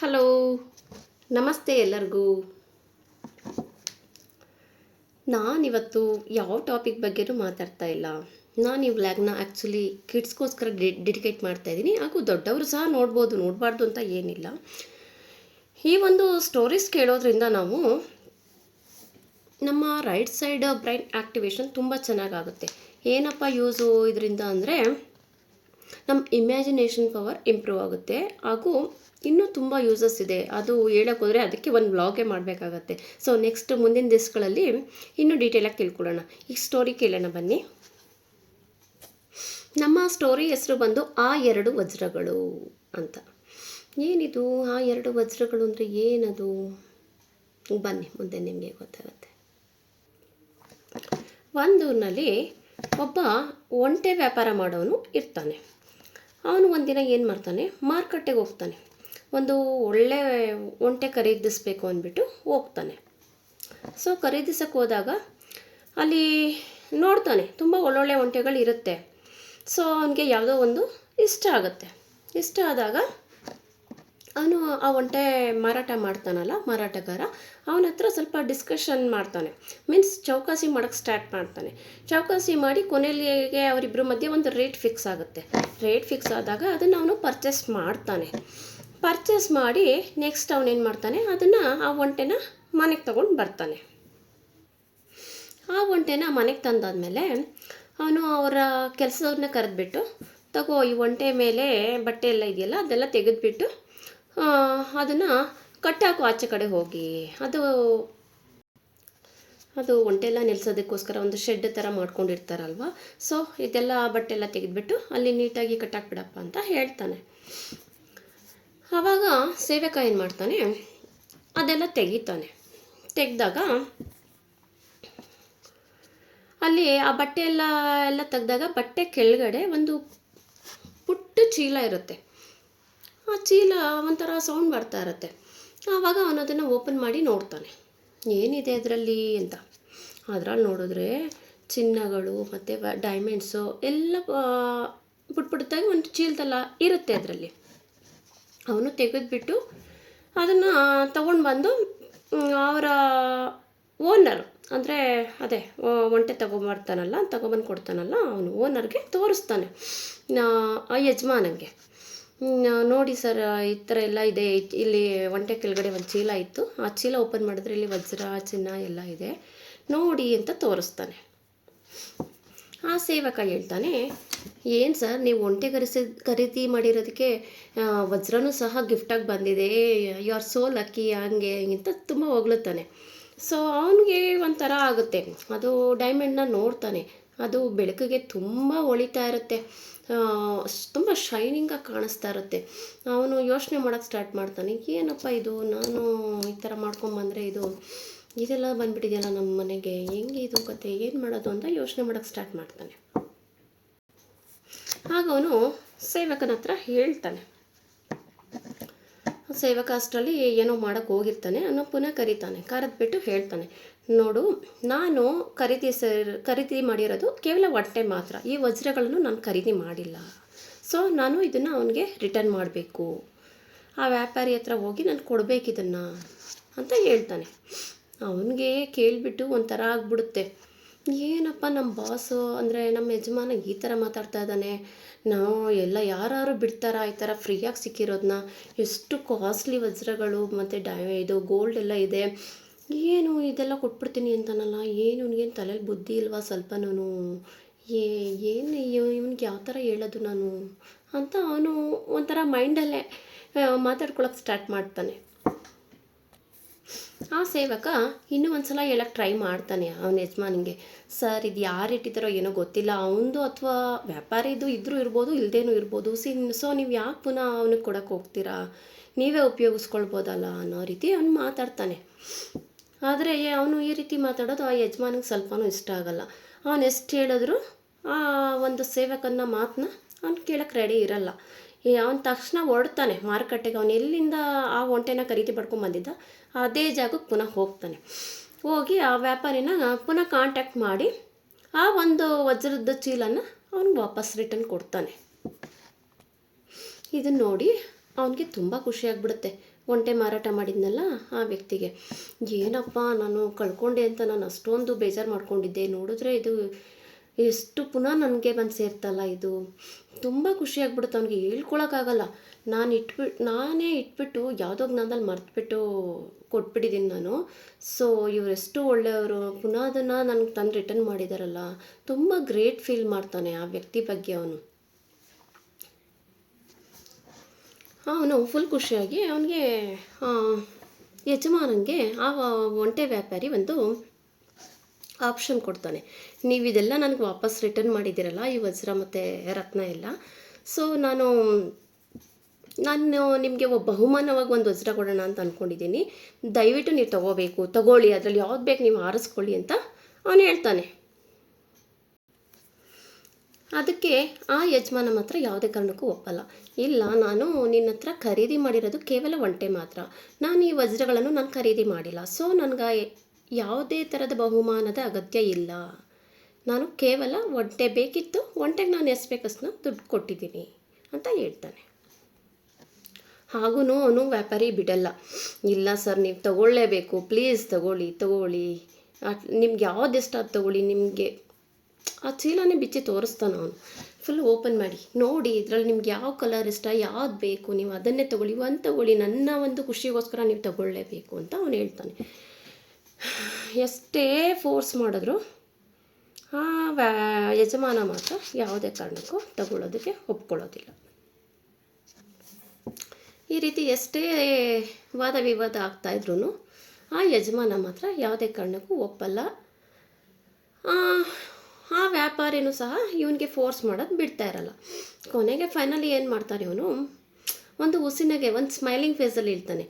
Hello, ನಮಸ್ತೆ ಎಲ್ಲರಿಗೂ. ನಾನಿವತ್ತು ಯಾವ ಟಾಪಿಕ್ ಬಗ್ಗೆನೂ ಮಾತಾಡ್ತಾ ಇಲ್ಲ. ನಾನು ಈ ವ್ಲಾಗ್ನ ಆ್ಯಕ್ಚುಲಿ ಕಿಡ್ಸ್ಗೋಸ್ಕರ ಡೆಡಿಕೇಟ್ ಮಾಡ್ತಾ ಇದ್ದೀನಿ. ಹಾಗೂ ದೊಡ್ಡವರು ಸಹ ನೋಡ್ಬೋದು, ನೋಡಬಾರ್ದು ಅಂತ ಏನಿಲ್ಲ. ಈ ಒಂದು ಸ್ಟೋರೀಸ್ ಕೇಳೋದ್ರಿಂದ ನಾವು ನಮ್ಮ ರೈಟ್ ಸೈಡ್ ಬ್ರೈನ್ ಆ್ಯಕ್ಟಿವೇಶನ್ ತುಂಬ ಚೆನ್ನಾಗಾಗುತ್ತೆ. ಏನಪ್ಪ ಯೂಸು ಇದರಿಂದ ಅಂದರೆ ನಮ್ಮ ಇಮ್ಯಾಜಿನೇಷನ್ ಪವರ್ ಇಂಪ್ರೂವ್ ಆಗುತ್ತೆ. ಹಾಗೂ ಇನ್ನೂ ತುಂಬ ಯೂಸಸ್ ಇದೆ. ಅದು ಹೇಳಕ್ಕೆ ಹೋದರೆ ಅದಕ್ಕೆ ಒಂದು ಬ್ಲಾಗೇ ಮಾಡಬೇಕಾಗತ್ತೆ. ಸೊ ನೆಕ್ಸ್ಟ್ ಮುಂದಿನ ದಿವಸಗಳಲ್ಲಿ ಇನ್ನೂ ಡೀಟೇಲಾಗಿ ತಿಳ್ಕೊಳ್ಳೋಣ. ಈ ಸ್ಟೋರಿ ಕೇಳೋಣ ಬನ್ನಿ. ನಮ್ಮ ಸ್ಟೋರಿ ಹೆಸರು ಬಂದು ಆ ಎರಡು ವಜ್ರಗಳು ಅಂತ. ಏನಿದು? ಆ ಎರಡು ವಜ್ರಗಳು ಅಂದರೆ ಏನದು? ಬನ್ನಿ, ಮುಂದೆ ನಿಮಗೆ ಗೊತ್ತಾಗುತ್ತೆ. ಒಂದೂರಿನಲ್ಲಿ ಒಬ್ಬ ಒಂಟೆ ವ್ಯಾಪಾರ ಮಾಡೋನು ಇರ್ತಾನೆ. ಅವನು ಒಂದಿನ ಏನು ಮಾಡ್ತಾನೆ? ಮಾರುಕಟ್ಟೆಗೆ ಹೋಗ್ತಾನೆ. ಒಂದು ಒಳ್ಳೆ ಒಂಟೆ ಖರೀದಿಸ್ಬೇಕು ಅಂದ್ಬಿಟ್ಟು ಹೋಗ್ತಾನೆ. ಸೊ ಖರೀದಿಸಕ್ಕೆ ಹೋದಾಗ ಅಲ್ಲಿ ನೋಡ್ತಾನೆ, ತುಂಬ ಒಳ್ಳೊಳ್ಳೆ ಒಂಟೆಗಳು ಇರುತ್ತೆ ಸೊ ಅವನಿಗೆ ಯಾವುದೋ ಒಂದು ಇಷ್ಟ ಆಗುತ್ತೆ. ಇಷ್ಟ ಆದಾಗ ಅವನು ಆ ಒಂಟೆ ಮಾರಾಟ ಮಾಡ್ತಾನಲ್ಲ, ಮಾರಾಟಗಾರ, ಅವನ ಹತ್ರ ಸ್ವಲ್ಪ ಡಿಸ್ಕಷನ್ ಮಾಡ್ತಾನೆ. ಮೀನ್ಸ್ ಚೌಕಾಸಿ ಮಾಡೋಕ್ಕೆ ಸ್ಟಾರ್ಟ್ ಮಾಡ್ತಾನೆ. ಚೌಕಾಸಿ ಮಾಡಿ ಕೊನೆಯಲ್ಲಿಗೆ ಅವರಿಬ್ಬರ ಮಧ್ಯೆ ಒಂದು ರೇಟ್ ಫಿಕ್ಸ್ ಆಗುತ್ತೆ. ರೇಟ್ ಫಿಕ್ಸ್ ಆದಾಗ ಅದನ್ನು ಅವನು ಪರ್ಚೇಸ್ ಮಾಡ್ತಾನೆ. ಪರ್ಚೇಸ್ ಮಾಡಿ ನೆಕ್ಸ್ಟ್ ಅವನೇನು ಮಾಡ್ತಾನೆ? ಅದನ್ನು ಆ ಒಂಟೆನ ಮನೆಗೆ ತಗೊಂಡು ಬರ್ತಾನೆ. ಆ ಒಂಟೆನ ಮನೆಗೆ ತಂದಾದಮೇಲೆ ಅವನು ಅವರ ಕೆಲಸದವ್ರನ್ನ ಕರೆದ್ಬಿಟ್ಟು, ತಗೋ ಈ ಒಂಟೆ ಮೇಲೆ ಬಟ್ಟೆ ಎಲ್ಲ ಇದೆಯಲ್ಲ, ಅದೆಲ್ಲ ತೆಗೆದುಬಿಟ್ಟು ಅದನ್ನು ಕಟ್ಟಾಕು ಆಚೆ ಕಡೆ ಹೋಗಿ. ಅದು ಅದು ಒಂಟೆ ಎಲ್ಲ ನಿಲ್ಸೋದಕ್ಕೋಸ್ಕರ ಒಂದು ಶೆಡ್ ಥರ ಮಾಡ್ಕೊಂಡಿರ್ತಾರಲ್ವ? ಸೊ ಇದೆಲ್ಲ ಬಟ್ಟೆ ಎಲ್ಲ ತೆಗೆದ್ಬಿಟ್ಟು ಅಲ್ಲಿ ನೀಟಾಗಿ ಕಟ್ಟಾಕ್ಬಿಡಪ್ಪ ಅಂತ ಹೇಳ್ತಾನೆ. ಆವಾಗ ಸೇವಕ ಏನು ಮಾಡ್ತಾನೆ? ಅದೆಲ್ಲ ತೆಗಿತಾನೆ. ತೆಗೆದಾಗ ಅಲ್ಲಿ ಆ ಬಟ್ಟೆ ಎಲ್ಲ ಎಲ್ಲ ತೆಗೆದಾಗ ಬಟ್ಟೆ ಕೆಳಗಡೆ ಒಂದು ಪುಟ್ಟ ಚೀಲ ಇರುತ್ತೆ. ಚೀಲ ಒಂಥರ ಸೌಂಡ್ ಬರ್ತಾ ಇರುತ್ತೆ. ಆವಾಗ ಅವನು ಅದನ್ನು ಓಪನ್ ಮಾಡಿ ನೋಡ್ತಾನೆ. ಏನಿದೆ ಅದರಲ್ಲಿ ಅಂತ. ಅದ್ರಲ್ಲಿ ನೋಡಿದ್ರೆ ಚಿನ್ನಗಳು ಮತ್ತು ಡೈಮಂಡ್ಸು ಎಲ್ಲ ಪುಟ್ ಒಂದು ಚೀಲದಲ್ಲ ಇರುತ್ತೆ ಅದರಲ್ಲಿ. ಅವನು ತೆಗೆದುಬಿಟ್ಟು ಅದನ್ನು ತಗೊಂಡು ಬಂದು ಅವರ ಓನರ್ ಅಂದರೆ ಅದೇ ಒಂಟೆ ತೊಗೊಂಬರ್ತಾನಲ್ಲ, ತೊಗೊಂಬಂದು ಕೊಡ್ತಾನಲ್ಲ, ಅವನು ಓನರ್ಗೆ ತೋರಿಸ್ತಾನೆ. ಆ ಯಜಮಾನಂಗೆ ನೋಡಿ ಸರ್ ಈ ಥರ ಎಲ್ಲ ಇದೆ. ಇಲ್ಲಿ ಒಂಟೆ ಕೆಳಗಡೆ ಒಂದು ಚೀಲ ಇತ್ತು. ಆ ಚೀಲ ಓಪನ್ ಮಾಡಿದ್ರೆ ಇಲ್ಲಿ ವಜ್ರ, ಚಿನ್ನ ಎಲ್ಲ ಇದೆ. ನೋಡಿ ಅಂತ ತೋರಿಸ್ತಾನೆ. ಆ ಸೇವಕ ಹೇಳ್ತಾನೆ, ಏನು ಸರ್, ನೀವು ಒಂಟೆ ಕರೆಸಿ, ಖರೀದಿ ಮಾಡಿರೋದಕ್ಕೆ ವಜ್ರನೂ ಸಹ ಗಿಫ್ಟಾಗಿ ಬಂದಿದೆ. ಯು ಆರ್ ಸೋ ಲಕ್ಕಿ ಹಂಗೆ ಅಂತ ತುಂಬ ಹೊಗಳುತ್ತಾನೆ. ಸೊ ಅವನಿಗೆ ಒಂಥರ ಆಗುತ್ತೆ. ಅದು ಡೈಮಂಡ್ನ ನೋಡ್ತಾನೆ. ಅದು ಬೆಳಕಿಗೆ ತುಂಬ ಹೊಳಿತಾ ಇರುತ್ತೆ. ತುಂಬ ಶೈನಿಂಗಾಗಿ ಕಾಣಿಸ್ತಾ ಇರುತ್ತೆ. ಅವನು ಯೋಚನೆ ಮಾಡೋಕ್ಕೆ ಸ್ಟಾರ್ಟ್ ಮಾಡ್ತಾನೆ, ಏನಪ್ಪ ಇದು? ನಾನು ಈ ಥರ ಮಾಡ್ಕೊಂಬಂದರೆ ಇದು ಇದೆಲ್ಲ ಬಂದುಬಿಟ್ಟಿದೆಯಲ್ಲ ನಮ್ಮ ಮನೆಗೆ, ಹೆಂಗೆ ಇದು ಕತೆ ಏನು ಮಾಡೋದು? ಅಂತ ಯೋಚನೆ ಮಾಡೋಕ್ಕೆ ಸ್ಟಾರ್ಟ್ ಮಾಡ್ತಾನೆ. ಆಗ ಅವನು ಸೇವಕನ ಹತ್ರ ಹೇಳ್ತಾನೆ. ಸೇವಕ ಅಷ್ಟರಲ್ಲಿ ಏನೋ ಮಾಡೋಕ್ಕೆ ಹೋಗಿರ್ತಾನೆ ಅನ್ನೋ ಪುನಃ ಕರೀತಾನೆ. ಕರೆದ್ಬಿಟ್ಟು ಹೇಳ್ತಾನೆ ನೋಡು, ನಾನು ಖರೀದಿ ಖರೀದಿ ಮಾಡಿರೋದು ಕೇವಲ ಹೊಟ್ಟೆ ಮಾತ್ರ. ಈ ವಜ್ರಗಳನ್ನು ನಾನು ಖರೀದಿ ಮಾಡಿಲ್ಲ. ಸೊ ನಾನು ಇದನ್ನು ಅವನಿಗೆ ರಿಟರ್ನ್ ಮಾಡಬೇಕು. ಆ ವ್ಯಾಪಾರಿ ಹತ್ರ ಹೋಗಿ ನಾನು ಕೊಡಬೇಕು ಇದನ್ನು ಅಂತ ಹೇಳ್ತಾನೆ. ಅವನಿಗೆ ಕೇಳಿಬಿಟ್ಟು ಒಂಥರ ಆಗ್ಬಿಡುತ್ತೆ. ಏನಪ್ಪ ನಮ್ಮ ಬಾಸು ಅಂದರೆ ನಮ್ಮ ಯಜಮಾನ ಈ ಥರ ಮಾತಾಡ್ತಾ ಇದ್ದಾನೆ. ನಾವು ಎಲ್ಲ ಯಾರು ಬಿಡ್ತಾರ ಈ ಥರ ಫ್ರೀಯಾಗಿ ಸಿಕ್ಕಿರೋದನ್ನ ಎಷ್ಟು ಕಾಸ್ಟ್ಲಿ ವಜ್ರಗಳು ಮತ್ತು ಡೈ, ಇದು ಗೋಲ್ಡ್ ಎಲ್ಲ ಇದೆ. ಏನು ಇದೆಲ್ಲ ಕೊಟ್ಬಿಡ್ತೀನಿ ಅಂತಾನಲ್ಲ, ಏನು ಅವನಿಗೇನು ತಲೆಯಲ್ಲಿ ಬುದ್ಧಿ ಇಲ್ವಾ ಸ್ವಲ್ಪನೂ ಏ, ಏನು ಇವನಿಗೆ ಯಾವ ಥರ ಹೇಳೋದು ನಾನು? ಅಂತ ಅವನು ಒಂಥರ ಮೈಂಡಲ್ಲೇ ಮಾತಾಡ್ಕೊಳಕ್ಕೆ ಸ್ಟಾರ್ಟ್ ಮಾಡ್ತಾನೆ. ಆ ಸೇವಕ ಇನ್ನೂ ಒಂದು ಸಲ ಹೇಳಕ್ಕೆ ಟ್ರೈ ಮಾಡ್ತಾನೆ ಅವನ ಯಜಮಾನಿಗೆ. ಸರ್, ಇದು ಯಾರು ಇಟ್ಟಿದ್ದಾರೋ ಏನೋ ಗೊತ್ತಿಲ್ಲ. ಅವನದು ಅಥವಾ ವ್ಯಾಪಾರಿದು ಇದ್ರೂ ಇರ್ಬೋದು ಇಲ್ಲದೇನೂ ಇರ್ಬೋದು. ಸಿ, ಸೊ ನೀವು ಯಾಕೆ ಪುನಃ ಅವನಿಗೆ ಕೊಡೋಕೆ ಹೋಗ್ತೀರಾ? ನೀವೇ ಉಪಯೋಗಿಸ್ಕೊಳ್ಬೋದಲ್ಲ? ಅನ್ನೋ ರೀತಿ ಅವನು ಮಾತಾಡ್ತಾನೆ. ಆದರೆ ಅವನು ಈ ರೀತಿ ಮಾತಾಡೋದು ಆ ಯಜಮಾನಿಗೆ ಸ್ವಲ್ಪನೂ ಇಷ್ಟ ಆಗಲ್ಲ. ಅವನು ಎಷ್ಟು ಹೇಳಿದ್ರು ಆ ಒಂದು ಸೇವಕನ ಮಾತನ್ನ ಅವ್ನು ಕೇಳಕ್ಕೆ ರೆಡಿ ಇರಲ್ಲ. ಅವನ ತಕ್ಷಣ ಹೊರಡ್ತಾನೆ ಮಾರುಕಟ್ಟೆಗೆ. ಅವನು ಎಲ್ಲಿಂದ ಆ ಒಂಟೆನ ಖರೀದಿ ಪಡ್ಕೊಂಡು ಬಂದಿದ್ದ? ಅದೇ ಜಾಗಕ್ಕೆ ಪುನಃ ಹೋಗ್ತಾನೆ. ಹೋಗಿ ಆ ವ್ಯಾಪಾರಿನ ಪುನಃ ಕಾಂಟ್ಯಾಕ್ಟ್ ಮಾಡಿ ಆ ಒಂದು ವಜ್ರದ ಚೀಲನ ಅವನಿಗೆ ವಾಪಸ್ ರಿಟರ್ನ್ ಕೊಡ್ತಾನೆ. ಇದನ್ನು ನೋಡಿ ಅವನಿಗೆ ತುಂಬ ಖುಷಿ ಆಗ್ಬಿಡುತ್ತೆ. ಒಂಟೆ ಮಾರಾಟ ಮಾಡಿದ್ನಲ್ಲ ಆ ವ್ಯಕ್ತಿಗೆ. ಏನಪ್ಪ ನಾನು ಕಳ್ಕೊಂಡೆ ಅಂತ ನಾನು ಅಷ್ಟೊಂದು ಬೇಜಾರು ಮಾಡ್ಕೊಂಡಿದ್ದೆ. ನೋಡಿದ್ರೆ ಇದು ಎಷ್ಟು ಪುನಃ ನನಗೆ ಬಂದು ಸೇರ್ತಲ್ಲ ಇದು. ತುಂಬ ಖುಷಿಯಾಗ್ಬಿಡುತ್ತೆ ಅವ್ನಿಗೆ. ಹೇಳ್ಕೊಳಕ್ಕಾಗಲ್ಲ ನಾನು ಇಟ್ಬಿಟ್ಟು ನಾನೇ ಇಟ್ಬಿಟ್ಟು ಯಾವುದೋ ಜ್ಞಾನದಲ್ಲಿ ಮರ್ತುಬಿಟ್ಟು ಕೊಟ್ಬಿಟ್ಟಿದ್ದೀನಿ ನಾನು. ಸೊ ಇವರೆಷ್ಟು ಒಳ್ಳೆಯವರು. ಪುನಃ ಅದನ್ನು ನನಗೆ ತಂದು ರಿಟರ್ನ್ ಮಾಡಿದಾರಲ್ಲ. ತುಂಬ ಗ್ರೇಟ್ ಫೀಲ್ ಮಾಡ್ತಾನೆ ಆ ವ್ಯಕ್ತಿ ಬಗ್ಗೆ ಅವನು. ಅವನು ಫುಲ್ ಖುಷಿಯಾಗಿ ಅವನಿಗೆ ಯಜಮಾನನಿಗೆ ಆ ಒಂಟೆ ವ್ಯಾಪಾರಿ ಒಂದು ಆಪ್ಷನ್ ಕೊಡ್ತಾನೆ. ನೀವು ಇದೆಲ್ಲ ನನಗೆ ವಾಪಸ್ ರಿಟರ್ನ್ ಮಾಡಿದ್ದೀರಲ್ಲ, ಈ ವಜ್ರ ಮತ್ತು ರತ್ನ ಎಲ್ಲ. ಸೊ ನಾನು ನಾನು ನಿಮಗೆ ಒಬ್ಬ ಬಹುಮಾನವಾಗಿ ಒಂದು ವಜ್ರ ಕೊಡೋಣ ಅಂತ ಅಂದ್ಕೊಂಡಿದ್ದೀನಿ ದಯವಿಟ್ಟು ನೀವು ತಗೋಬೇಕು, ತಗೊಳ್ಳಿ, ಅದರಲ್ಲಿ ಯಾವ್ದು ಬೇಕು ನೀವು ಆರಿಸ್ಕೊಳ್ಳಿ ಅಂತ ಅವನು ಹೇಳ್ತಾನೆ. ಅದಕ್ಕೆ ಆ ಯಜಮಾನ ಮಾತ್ರ ಯಾವುದೇ ಕಾರಣಕ್ಕೂ ಒಪ್ಪಲ್ಲ. ಇಲ್ಲ, ನಾನು ನಿನ್ನ ಹತ್ರ ಖರೀದಿ ಮಾಡಿರೋದು ಕೇವಲ ಒಂಟೆ ಮಾತ್ರ. ನಾನು ಈ ವಜ್ರಗಳನ್ನು ನಾನು ಖರೀದಿ ಮಾಡಿಲ್ಲ. ಸೊ ನನಗೆ ಯಾವುದೇ ಥರದ ಬಹುಮಾನದ ಅಗತ್ಯ ಇಲ್ಲ. ನಾನು ಕೇವಲ ಒಂಟೆ ಬೇಕಿತ್ತು ಒಂಟೆಗೆ ನಾನು ಎಷ್ಟು ಬೇಕಷ್ಟನ್ನ ದುಡ್ಡು ಕೊಟ್ಟಿದ್ದೀನಿ ಅಂತ ಹೇಳ್ತಾನೆ. ಹಾಗೂ ಅವನು ವ್ಯಾಪಾರಿ ಬಿಡಲ್ಲ. ಇಲ್ಲ ಸರ್, ನೀವು ತಗೊಳ್ಳೇಬೇಕು. ಪ್ಲೀಸ್ ತಗೊಳ್ಳಿ ತಗೊಳ್ಳಿ. ನಿಮ್ಗೆ ಯಾವ್ದು ಇಷ್ಟ ಅದು ತಗೊಳ್ಳಿ, ನಿಮಗೆ ಆ ಚೀಲನೇ ಬಿಚ್ಚಿ ತೋರಿಸ್ತಾನೆ ಅವನು. ಫುಲ್ ಓಪನ್ ಮಾಡಿ. ನೋಡಿ, ಇದರಲ್ಲಿ ನಿಮ್ಗೆ ಯಾವ ಕಲರ್ ಇಷ್ಟ, ಯಾವ್ದು ಬೇಕು, ನೀವು ಅದನ್ನೇ ತಗೊಳ್ಳಿ ಒಂದು ತಗೊಳ್ಳಿ, ನನ್ನ ಒಂದು ಖುಷಿಗೋಸ್ಕರ ನೀವು ತಗೊಳ್ಳೇಬೇಕು ಅಂತ ಅವನು ಹೇಳ್ತಾನೆ. ಎಷ್ಟೇ ಫೋರ್ಸ್ ಮಾಡಿದ್ರು, ಆ ವ್ಯಾ, ಯಜಮಾನ ಮಾತ್ರ ಯಾವುದೇ ಕಾರಣಕ್ಕೂ ತಗೊಳ್ಳೋದಕ್ಕೆ ಒಪ್ಕೊಳ್ಳೋದಿಲ್ಲ. ಈ ರೀತಿ ಎಷ್ಟೇ ವಾದ ವಿವಾದ ಆಗ್ತಾಯಿದ್ರು ಆ ಯಜಮಾನ ಮಾತ್ರ ಯಾವುದೇ ಕಾರಣಕ್ಕೂ ಒಪ್ಪಲ್ಲ. ಆ, ವ್ಯಾಪಾರಿನೂ ಸಹ ಇವನಿಗೆ ಫೋರ್ಸ್ ಮಾಡೋದು ಬಿಡ್ತಾ ಇರಲ್ಲ. ಕೊನೆಗೆ ಫೈನಲಿ ಏನು ಮಾಡ್ತಾನೆ ಇವನು? ಒಂದು ಉಸಿನಾಗೆ ಒಂದು ಸ್ಮೈಲಿಂಗ್ ಫೇಸಲ್ಲಿ ಇಳ್ತಾನೆ.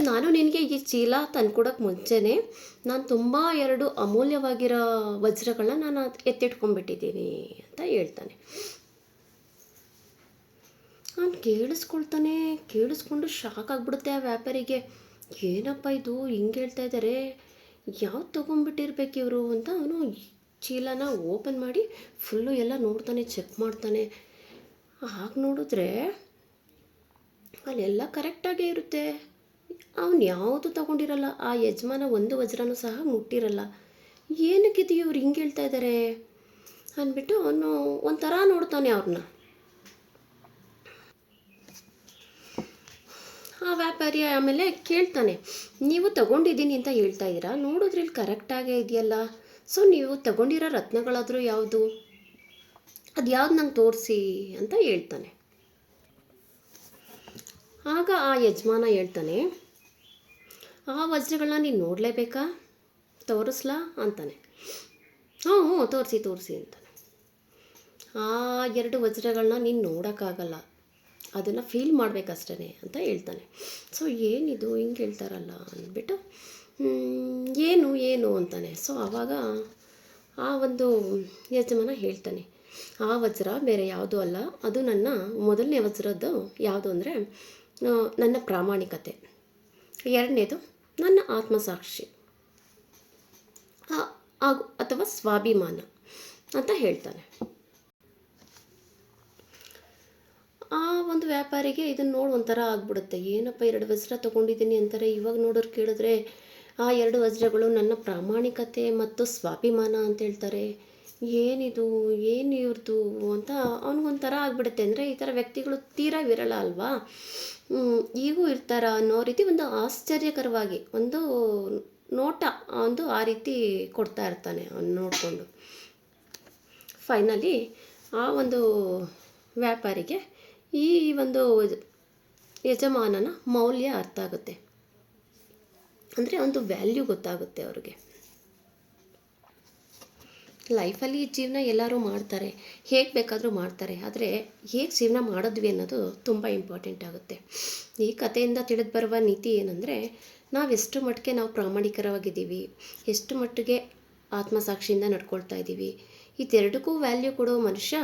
ನಾನು ನಿನಗೆ ಈ ಚೀಲ ತಂದ್ಕೊಡೋಕೆ ಮುಂಚೆನೇ ನಾನು ತುಂಬ ಎರಡು ಅಮೂಲ್ಯವಾಗಿರೋ ವಜ್ರಗಳನ್ನ ನಾನು ಎತ್ತಿಟ್ಕೊಂಡ್ಬಿಟ್ಟಿದ್ದೀನಿ ಅಂತ ಹೇಳ್ತಾನೆ. ಅವ್ನು ಕೇಳಿಸ್ಕೊಳ್ತಾನೆ ಕೇಳಿಸ್ಕೊಂಡು ಶಾಕ್ ಆಗಿಬಿಡುತ್ತೆ ಆ ವ್ಯಾಪಾರಿಗೆ. ಏನಪ್ಪ ಇದು? ಹಿಂಗೆ ಹೇಳ್ತಾ ಇದ್ದಾರೆ ಯಾವ್ದು ತೊಗೊಂಡ್ಬಿಟ್ಟಿರ್ಬೇಕು ಇವರು ಅಂತ ಅವನು ಚೀಲನ ಓಪನ್ ಮಾಡಿ ಫುಲ್ಲು ಎಲ್ಲ ನೋಡ್ತಾನೆ ಚೆಕ್ ಮಾಡ್ತಾನೆ. ಹಾಗೆ ನೋಡಿದ್ರೆ ಅಲ್ಲೆಲ್ಲ ಕರೆಕ್ಟಾಗೇ ಇರುತ್ತೆ. ಅವನು ಯಾವುದು ತಗೊಂಡಿರಲ್ಲ, ಆ ಯಜಮಾನ ಒಂದು ವಜ್ರನೂ ಸಹ ಮುಟ್ಟಿರಲ್ಲ. ಏನಕ್ಕಿದೆಯೋ ಇವ್ರು ಹಿಂಗೆ ಹೇಳ್ತಾ ಇದ್ದಾರೆ ಅಂದ್ಬಿಟ್ಟು ಅವನು ಒಂಥರ ನೋಡ್ತಾನೆ ಅವ್ರನ್ನ ಆ ವ್ಯಾಪಾರಿ ಆಮೇಲೆ ಕೇಳ್ತಾನೆ ನೀವು ತಗೊಂಡಿದ್ದೀನಿ ಅಂತ ಹೇಳ್ತಾ ಇದ್ದೀರಾ? ನೋಡಿದ್ರೆ ಇಲ್ಲಿ ಕರೆಕ್ಟಾಗೇ ಇದೆಯಲ್ಲ. ಸೊ ನೀವು ತಗೊಂಡಿರೋ ರತ್ನಗಳಾದರೂ ಯಾವುದು? ಅದು ಯಾವ್ದು ನಂಗೆ ತೋರಿಸಿ ಅಂತ ಹೇಳ್ತಾನೆ. ಆಗ ಆ ಯಜಮಾನ ಹೇಳ್ತಾನೆ, ಆ ವಜ್ರಗಳನ್ನ ನೀನು ನೋಡಲೇಬೇಕಾ? ತೋರಿಸ್ಲಾ? ಅಂತಾನೆ. ಹ್ಞೂ ಹ್ಞೂ ತೋರಿಸಿ ತೋರಿಸಿ ಅಂತಾನೆ. ಆ ಎರಡು ವಜ್ರಗಳನ್ನ ನೀನು ನೋಡೋಕ್ಕಾಗಲ್ಲ. ಅದನ್ನು ಫೀಲ್ ಮಾಡಬೇಕಷ್ಟೇ ಅಂತ ಹೇಳ್ತಾನೆ. ಸೊ ಏನಿದು? ಹಿಂಗೆ ಹೇಳ್ತಾರಲ್ಲ ಅಂದ್ಬಿಟ್ಟು ಏನು ಏನು? ಅಂತಾನೆ. ಸೊ ಆವಾಗ ಆ ಒಂದು ಯಜಮಾನ ಹೇಳ್ತಾನೆ, ಆ ವಜ್ರ ಬೇರೆ ಯಾವುದೂ ಅಲ್ಲ. ಅದು ನನ್ನ ಮೊದಲನೇ ವಜ್ರದ್ದು ಯಾವುದು ಅಂದರೆ ನನ್ನ ಪ್ರಾಮಾಣಿಕತೆ. ಎರಡನೇದು, ನನ್ನ ಆತ್ಮಸಾಕ್ಷಿ. ಹಾಗೂ ಅಥವಾ ಸ್ವಾಭಿಮಾನ, ಅಂತ ಹೇಳ್ತಾನೆ. ಆ ಒಂದು ವ್ಯಾಪಾರಿಗೆ ಇದನ್ನು ನೋಡಿ ಒಂಥರ ಆಗ್ಬಿಡುತ್ತೆ. ಏನಪ್ಪ ಎರಡು ವಜ್ರ ತೊಗೊಂಡಿದ್ದೀನಿ ಅಂತಾರೆ. ಇವಾಗ ನೋಡೋರು ಕೇಳಿದ್ರೆ, ಆ ಎರಡು ವಜ್ರಗಳು ನನ್ನ ಪ್ರಾಮಾಣಿಕತೆ ಮತ್ತು ಸ್ವಾಭಿಮಾನ ಅಂತ ಹೇಳ್ತಾರೆ. ಏನಿದು? ಏನು ಇವ್ರದ್ದು ಅಂತ ಅವನಿಗೊಂಥರ ಆಗ್ಬಿಡುತ್ತೆ. ಅಂದರೆ ಈ ಥರ ವ್ಯಕ್ತಿಗಳು ತೀರಾ ವಿರಳ ಅಲ್ವಾ? ಈಗೂ ಇರ್ತಾರ ಅನ್ನೋ ರೀತಿ ಒಂದು ಆಶ್ಚರ್ಯಕರವಾಗಿ, ಒಂದು ನೋಟ ಒಂದು ಆ ರೀತಿ ಕೊಡ್ತಾ ಇರ್ತಾನೆ ಅವನು ನೋಡಿಕೊಂಡು. ಫೈನಲಿ ಆ ಒಂದು ವ್ಯಾಪಾರಿಗೆ ಈ ಒಂದು ಯಜಮಾನನ ಮೌಲ್ಯ ಅರ್ಥ ಆಗುತ್ತೆ. ಅಂದರೆ ಒಂದು ವ್ಯಾಲ್ಯೂ ಗೊತ್ತಾಗುತ್ತೆ ಅವ್ರಿಗೆ. ಲೈಫಲ್ಲಿ ಜೀವನ ಎಲ್ಲರೂ ಮಾಡ್ತಾರೆ. ಹೇಗೆ ಬೇಕಾದರೂ ಮಾಡ್ತಾರೆ. ಆದರೆ ಹೇಗೆ ಜೀವನ ಮಾಡಿದ್ವಿ ಅನ್ನೋದು ತುಂಬ ಇಂಪಾರ್ಟೆಂಟ್ ಆಗುತ್ತೆ. ಈ ಕಥೆಯಿಂದ ತಿಳಿದು ಬರುವ ನೀತಿ ಏನಂದರೆ ಎಷ್ಟು ಮಟ್ಟಿಗೆ ನಾವು ಪ್ರಾಮಾಣಿಕರವಾಗಿದ್ದೀವಿ ಎಷ್ಟು ಮಟ್ಟಿಗೆ ಆತ್ಮಸಾಕ್ಷಿಯಿಂದ ನಡ್ಕೊಳ್ತಾ ಇದ್ದೀವಿ ಇದೆರಡಕ್ಕೂ ವ್ಯಾಲ್ಯೂ ಕೊಡೋ ಮನುಷ್ಯ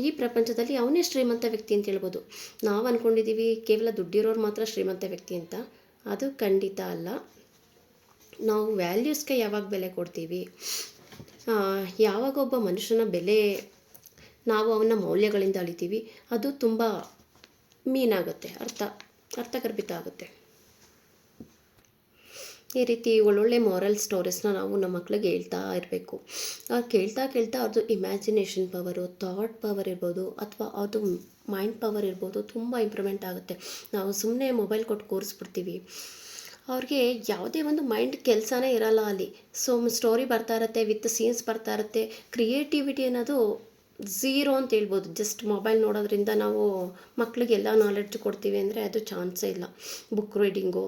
ಈ ಪ್ರಪಂಚದಲ್ಲಿ ಅವನೇ ಶ್ರೀಮಂತ ವ್ಯಕ್ತಿ ಅಂತ ಹೇಳ್ಬೋದು. ನಾವು ಅಂದ್ಕೊಂಡಿದ್ದೀವಿ ಕೇವಲ ದುಡ್ಡಿರೋರು ಮಾತ್ರ ಶ್ರೀಮಂತ ವ್ಯಕ್ತಿ ಅಂತ. ಅದು ಖಂಡಿತ ಅಲ್ಲ. ನಾವು ವ್ಯಾಲ್ಯೂಸ್ಗೆ ಯಾವಾಗ ಬೆಲೆ ಕೊಡ್ತೀವಿ? ಯಾವಾಗ ಒಬ್ಬ ಮನುಷ್ಯನ ಬೆಲೆ ನಾವು ಅವನ ಮೌಲ್ಯಗಳಿಂದ ಅಳಿತೀವಿ? ಅದು ತುಂಬ ಮೀನಾಗುತ್ತೆ ಅರ್ಥ, ಅರ್ಥಗರ್ಭಿತ ಆಗುತ್ತೆ. ಈ ರೀತಿ ಒಳ್ಳೊಳ್ಳೆ ಮಾರಲ್ ಸ್ಟೋರೀಸ್ನ ನಾವು ನಮ್ಮ ಮಕ್ಳಿಗೆ ಹೇಳ್ತಾ ಇರಬೇಕು. ಕೇಳ್ತಾ ಕೇಳ್ತಾ ಅವ್ರದ್ದು ಇಮ್ಯಾಜಿನೇಷನ್ ಪವರು ಥಾಟ್ ಪವರ್ ಇರ್ಬೋದು ಅಥವಾ ಅದು ಮೈಂಡ್ ಪವರ್ ಇರ್ಬೋದು ತುಂಬ ಇಂಪ್ರೂವ್ಮೆಂಟ್ ಆಗುತ್ತೆ. ನಾವು ಸುಮ್ಮನೆ ಮೊಬೈಲ್ ಕೊಟ್ಟು ಕೂರಿಸ್ಬಿಡ್ತೀವಿ. ಅವ್ರಿಗೆ ಯಾವುದೇ ಒಂದು ಮೈಂಡ್ ಕೆಲಸನೇ ಇರಲ್ಲ ಅಲ್ಲಿ. ಸೊ ಸ್ಟೋರಿ ಬರ್ತಾ ಇರುತ್ತೆ ವಿತ್ ಸೀನ್ಸ್ ಬರ್ತಾ ಇರುತ್ತೆ ಕ್ರಿಯೇಟಿವಿಟಿ ಅನ್ನೋದು ಝೀರೋ ಅಂತ ಹೇಳ್ಬೋದು. ಜಸ್ಟ್ ಮೊಬೈಲ್ ನೋಡೋದ್ರಿಂದ ನಾವು ಮಕ್ಕಳಿಗೆಲ್ಲ ನಾಲೆಡ್ಜ್ ಕೊಡ್ತೀವಿ ಅಂದರೆ ಅದು ಚಾನ್ಸೇ ಇಲ್ಲ. Book reading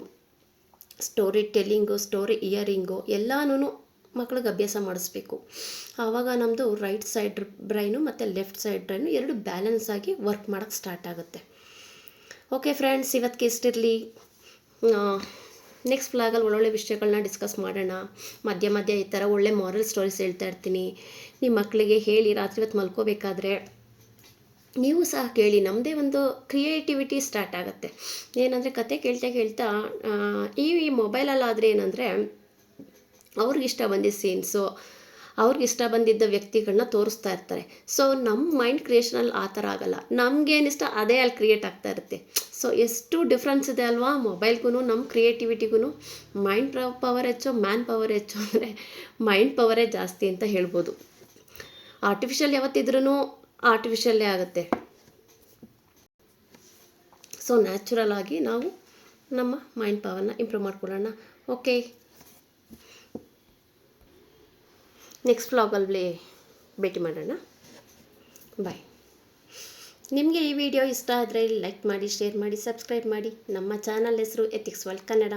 story telling story hearing ಎಲ್ಲನೂ ಮಕ್ಳಿಗೆ ಅಭ್ಯಾಸ ಮಾಡಿಸ್ಬೇಕು. ಆವಾಗ ನಮ್ಮದು ರೈಟ್ ಸೈಡ್ ಬ್ರೈನು ಮತ್ತು ಲೆಫ್ಟ್ ಸೈಡ್ ಬ್ರೈನು ಎರಡು ಬ್ಯಾಲೆನ್ಸ್ ಆಗಿ ವರ್ಕ್ ಮಾಡೋಕ್ಕೆ ಸ್ಟಾರ್ಟ್ ಆಗುತ್ತೆ. ಓಕೆ ಫ್ರೆಂಡ್ಸ್ ಇವತ್ತಿಗೆ ಇಷ್ಟಿರಲಿ. ನೆಕ್ಸ್ಟ್ ಫ್ಲಾಗಲ್ಲಿ ಒಳ್ಳೊಳ್ಳೆ ವಿಷಯಗಳನ್ನ ಡಿಸ್ಕಸ್ ಮಾಡೋಣ. ಮಧ್ಯ ಮಧ್ಯ ಈ ಥರ ಒಳ್ಳೆ ಮಾರಲ್ ಸ್ಟೋರೀಸ್ ಹೇಳ್ತಾ ಇರ್ತೀನಿ. ನಿಮ್ಮ ಮಕ್ಕಳಿಗೆ ಹೇಳಿ, ರಾತ್ರಿ ಹೊತ್ತು ಮಲ್ಕೋಬೇಕಾದ್ರೆ ನೀವು ಸಹ ಕೇಳಿ ನಮ್ಮದೇ ಒಂದು ಕ್ರಿಯೇಟಿವಿಟಿ ಸ್ಟಾರ್ಟ್ ಆಗುತ್ತೆ. ಏನಂದರೆ ಕತೆ ಕೇಳ್ತಾ ಕೇಳ್ತಾ ಈ ಈ ಮೊಬೈಲಲ್ಲಾದರೆ ಏನಂದರೆ ಅವ್ರಿಗಿಷ್ಟ ಬಂದಿದ್ದ ಸೀನ್ಸು ಅವ್ರಿಗಿಷ್ಟ ಬಂದಿದ್ದ ವ್ಯಕ್ತಿಗಳನ್ನ ತೋರಿಸ್ತಾ ಇರ್ತಾರೆ. ಸೊ ನಮ್ಮ ಮೈಂಡ್ ಕ್ರಿಯೇಷನಲ್ಲಿ ಆ ಥರ ಆಗಲ್ಲ. ನಮಗೇನಿಷ್ಟ ಅದೇ ಅಲ್ಲಿ ಕ್ರಿಯೇಟ್ ಆಗ್ತಾ ಇರುತ್ತೆ. ಸೊ ಎಷ್ಟು ಡಿಫ್ರೆನ್ಸ್ ಇದೆ ಅಲ್ವಾ ಮೊಬೈಲ್ಗೂ ನಮ್ಮ ಕ್ರಿಯೇಟಿವಿಟಿಗೂ ಮೈಂಡ್ ಪವರ್ ಹೆಚ್ಚು ಮ್ಯಾನ್ ಪವರ್ ಹೆಚ್ಚು ಅಂದರೆ ಮೈಂಡ್ ಪವರೇ ಜಾಸ್ತಿ ಅಂತ ಹೇಳ್ಬೋದು. ಆರ್ಟಿಫಿಷಿಯಲ್ ಯಾವತ್ತಿದ್ರೂ ಆರ್ಟಿಫಿಷಿಯಲ್ಲೇ ಆಗುತ್ತೆ. ಸೊ ನ್ಯಾಚುರಲ್ ಆಗಿ ನಾವು ನಮ್ಮ ಮೈಂಡ್ ಪವರ್ನ ಇಂಪ್ರೂವ್ ಮಾಡ್ಕೊಳ್ಳೋಣ. ಓಕೆ ನೆಕ್ಸ್ಟ್ ಬ್ಲಾಗಲ್ಲಿ ಭೇಟಿ ಮಾಡೋಣ. ಬಾಯ್ ನಿಮಗೆ ಈ ವಿಡಿಯೋ ಇಷ್ಟ ಆದರೆ ಲೈಕ್ ಮಾಡಿ ಶೇರ್ ಮಾಡಿ ಸಬ್ಸ್ಕ್ರೈಬ್ ಮಾಡಿ. ನಮ್ಮ ಚಾನಲ್ ಹೆಸರು ಎಥಿಕ್ಸ್ ವರ್ಲ್ಡ್ ಕನ್ನಡ